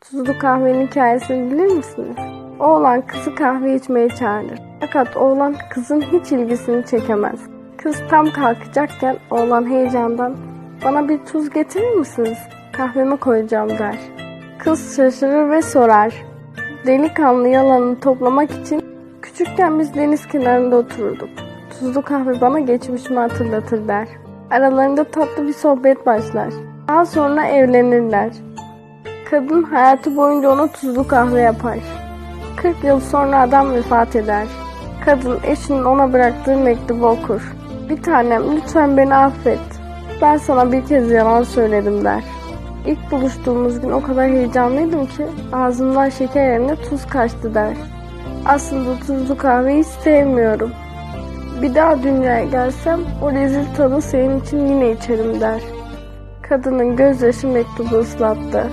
Tuzlu kahvenin hikayesini bilir misiniz? Oğlan kızı kahve içmeye çağırır. Fakat oğlan kızın hiç ilgisini çekemez. Kız tam kalkacakken oğlan heyecandan bana bir tuz getirir misiniz? Kahveme koyacağım der. Kız şaşırır ve sorar. Delikanlı yalanını toplamak için küçükken biz deniz kenarında otururduk. Tuzlu kahve bana geçmişimi hatırlatır der. Aralarında tatlı bir sohbet başlar. Daha sonra evlenirler. Kadın hayatı boyunca ona tuzlu kahve yapar. 40 yıl sonra adam vefat eder. Kadın eşinin ona bıraktığı mektubu okur. Bir tanem lütfen beni affet. Ben sana bir kez yalan söyledim der. İlk buluştuğumuz gün o kadar heyecanlıydım ki ağzımdan şeker yerine tuz kaçtı der. Aslında tuzlu kahveyi sevmiyorum. Bir daha dünyaya gelsem o rezil tadı senin için yine içerim der. Kadının gözyaşı mektubu ıslattı.